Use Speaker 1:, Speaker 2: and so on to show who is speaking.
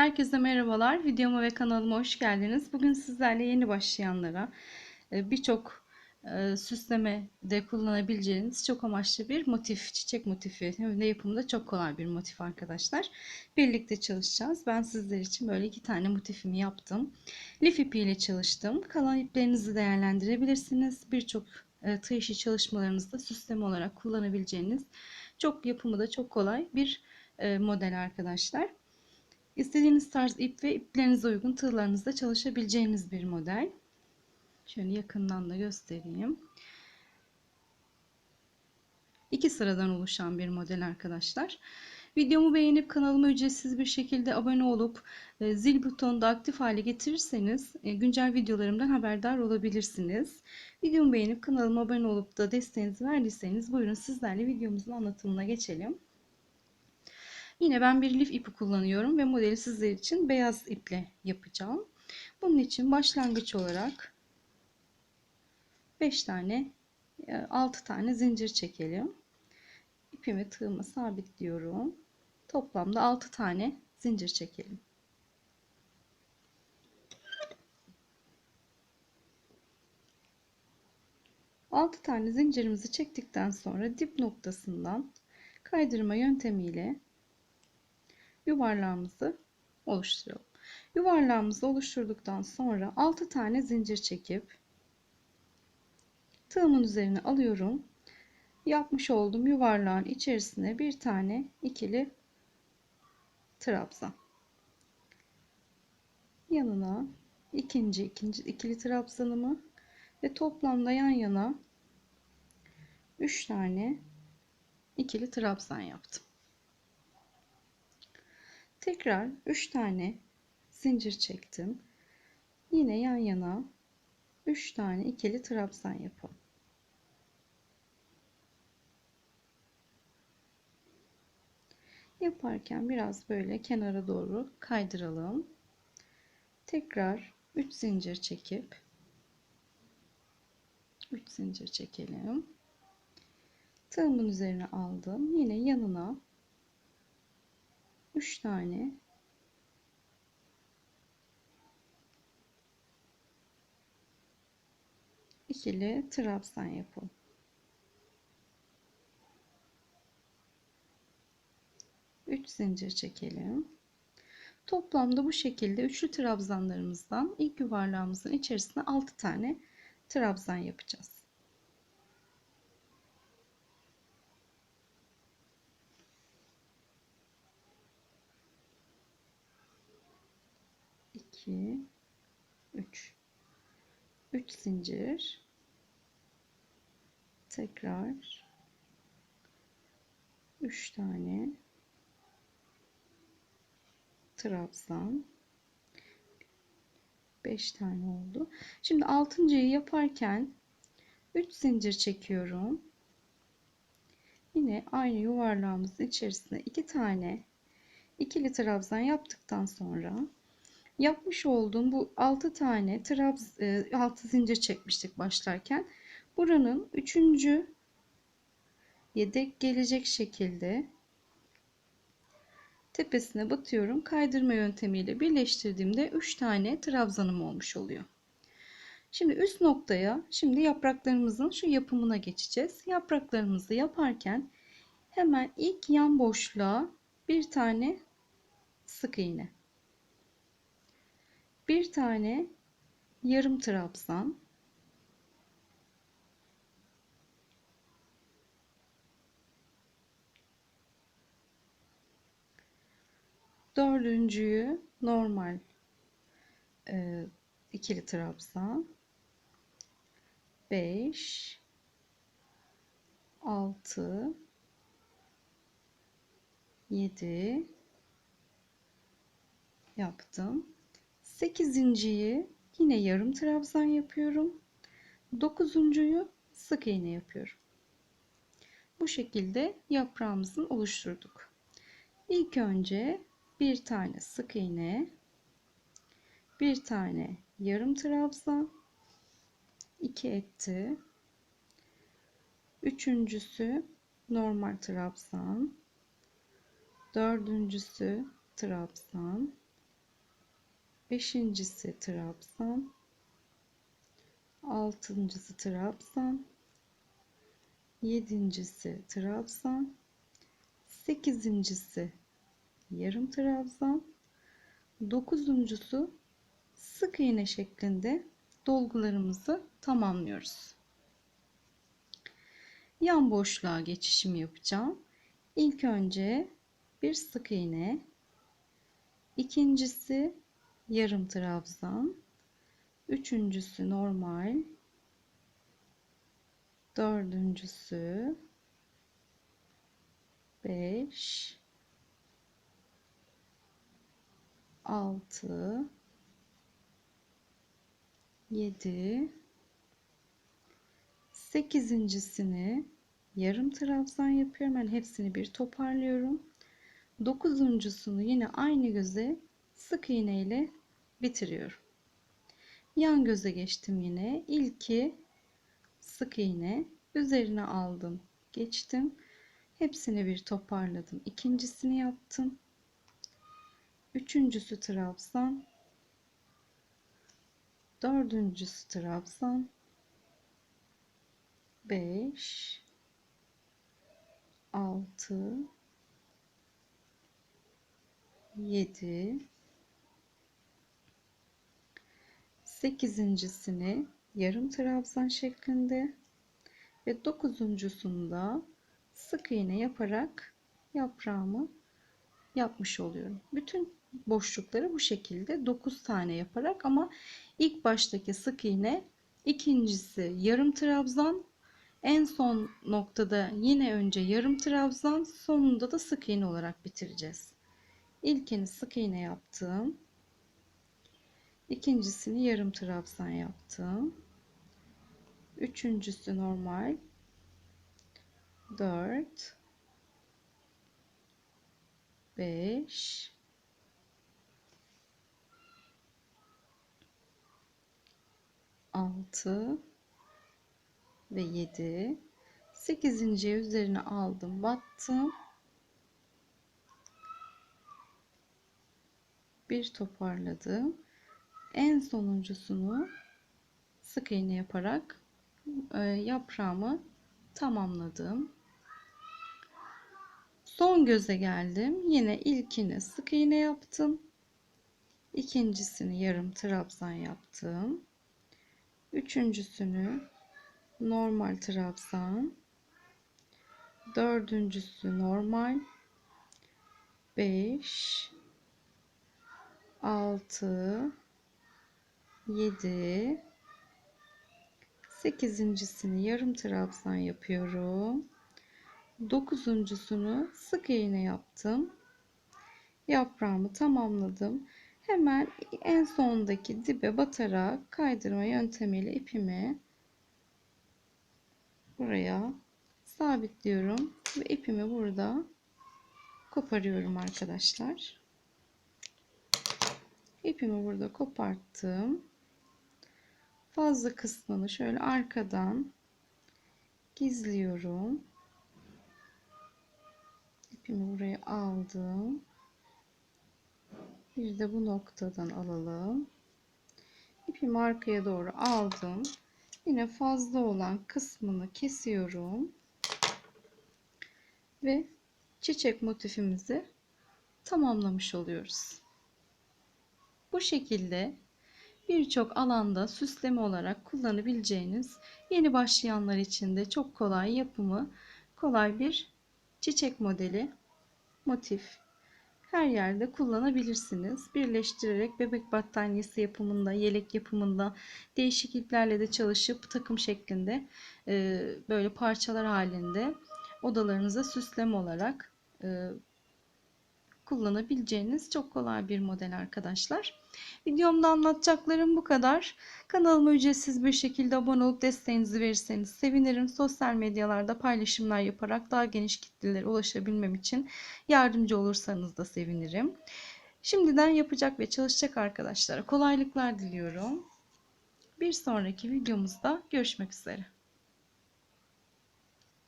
Speaker 1: Herkese merhabalar. Videoma ve kanalıma hoş geldiniz. Bugün sizlerle yeni başlayanlara e, birçok e, süslemede kullanabileceğiniz çok amaçlı bir motif, çiçek motifi ve yapımı da çok kolay bir motif arkadaşlar. Birlikte çalışacağız. Ben sizler için böyle iki tane motifimi yaptım. Lif ipi ile çalıştım. Kalan iplerinizi değerlendirebilirsiniz. Birçok e, tığ işi çalışmalarınızda süsleme olarak kullanabileceğiniz çok yapımı da çok kolay bir model arkadaşlar. İstediğiniz tarz ip ve iplerinize uygun tığlarınızda çalışabileceğiniz bir model. Şöyle yakından da göstereyim. İki sıradan oluşan bir model arkadaşlar. Videomu beğenip kanalıma ücretsiz bir şekilde abone olup e, zil butonunu da aktif hale getirirseniz e, güncel videolarımdan haberdar olabilirsiniz. Videomu beğenip kanalıma abone olup da desteğinizi verdiyseniz buyurun sizlerle videomuzun anlatımına geçelim. Yine ben bir lif ipi kullanıyorum ve modeli sizler için beyaz iple yapacağım. Bunun için başlangıç olarak 5 tane 6 e, tane zincir çekelim. İpimi tığıma sabitliyorum. Toplamda 6 tane zincir çekelim. Altı tane zincirimizi çektikten sonra dip noktasından kaydırma yöntemiyle yuvarlağımızı oluşturalım. Yuvarlağımızı oluşturduktan sonra 6 tane zincir çekip tığımın üzerine alıyorum. Yapmış olduğum yuvarlağın içerisine bir tane ikili trabzan. Yanına ikinci ikinci ikili trabzanımı ve toplamda yan yana 3 tane ikili trabzan yaptım. Tekrar 3 tane zincir çektim. Yine yan yana 3 tane ikili trabzan yapalım. Yaparken biraz böyle kenara doğru kaydıralım. Tekrar 3 zincir çekip 3 zincir çekelim. Tığımın üzerine aldım. Yine yanına 3 tane ikili trabzan yapalım. Üç zincir çekelim. Toplamda bu şekilde üçlü trabzanlarımızdan ilk yuvarlağımızın içerisine 6 tane trabzan yapacağız. 2 3 3 zincir. Tekrar. 3 tane. Trabzan. 5 tane oldu. Şimdi altıncıyı yaparken 3 zincir çekiyorum. Yine aynı yuvarlağımızın içerisine 2 tane ikili trabzan yaptıktan sonra yapmış olduğum bu 6 tane trabz 6 e, zincir çekmiştik başlarken. Buranın 3. yedek gelecek şekilde tepesine batıyorum. Kaydırma yöntemiyle birleştirdiğimde 3 tane trabzanım olmuş oluyor. Şimdi üst noktaya şimdi yapraklarımızın şu yapımına geçeceğiz. Yapraklarımızı yaparken hemen ilk yan boşluğa bir tane sık iğne bir tane yarım trabzan. Dördüncüyü normal e, ikili trabzan. 5 6 7 yaptım 8.yi yine yarım trabzan yapıyorum. 9.yu sık iğne yapıyorum. Bu şekilde yaprağımızın oluşturduk. İlk önce bir tane sık iğne, bir tane yarım trabzan, iki etti. Üçüncüsü normal trabzan, dördüncüsü trabzan, beşincisi trabzan, altıncısı trabzan, yedincisi trabzan, sekizincisi yarım trabzan, dokuzuncusu sık iğne şeklinde dolgularımızı tamamlıyoruz. Yan boşluğa geçişimi yapacağım. İlk önce bir sık iğne, ikincisi yarım trabzan, üçüncüsü normal, dördüncüsü 5 6 7 sekizincisini yarım trabzan yapıyorum. Ben hepsini bir toparlıyorum. Dokuzuncusunu yine aynı göze sık iğne ile bitiriyorum. Yan göze geçtim yine. İlki sık iğne üzerine aldım, geçtim. Hepsini bir toparladım. İkincisini yaptım. Üçüncüsü trabzan. Dördüncüsü trabzan. Beş. Altı. Yedi. Sekizincisini yarım trabzan şeklinde ve dokuzuncusunda sık iğne yaparak yaprağımı yapmış oluyorum. Bütün boşlukları bu şekilde 9 tane yaparak ama ilk baştaki sık iğne, ikincisi yarım trabzan, en son noktada yine önce yarım trabzan, sonunda da sık iğne olarak bitireceğiz. İlkini sık iğne yaptım. İkincisini yarım trabzan yaptım. Üçüncüsü normal. 4 5 6 ve 7 8. üzerine aldım battım bir toparladım en sonuncusunu sık iğne yaparak e, yaprağımı tamamladım. Son göze geldim. Yine ilkini sık iğne yaptım. İkincisini yarım trabzan yaptım. Üçüncüsünü normal trabzan. Dördüncüsü normal. 5 6 7 sekizincisini yarım trabzan yapıyorum. Dokuzuncusunu sık iğne yaptım. Yaprağımı tamamladım. Hemen en sondaki dibe batarak kaydırma yöntemiyle ipimi buraya sabitliyorum ve ipimi burada koparıyorum arkadaşlar. İpimi burada koparttım fazla kısmını şöyle arkadan gizliyorum. İpimi buraya aldım. Bir de bu noktadan alalım. İpimi arkaya doğru aldım. Yine fazla olan kısmını kesiyorum. Ve çiçek motifimizi tamamlamış oluyoruz. Bu şekilde birçok alanda süsleme olarak kullanabileceğiniz yeni başlayanlar için de çok kolay yapımı kolay bir çiçek modeli motif her yerde kullanabilirsiniz. Birleştirerek bebek battaniyesi yapımında, yelek yapımında değişik iplerle de çalışıp takım şeklinde böyle parçalar halinde odalarınıza süsleme olarak kullanabileceğiniz çok kolay bir model arkadaşlar. Videomda anlatacaklarım bu kadar. Kanalıma ücretsiz bir şekilde abone olup desteğinizi verirseniz sevinirim. Sosyal medyalarda paylaşımlar yaparak daha geniş kitlelere ulaşabilmem için yardımcı olursanız da sevinirim. Şimdiden yapacak ve çalışacak arkadaşlara kolaylıklar diliyorum. Bir sonraki videomuzda görüşmek üzere.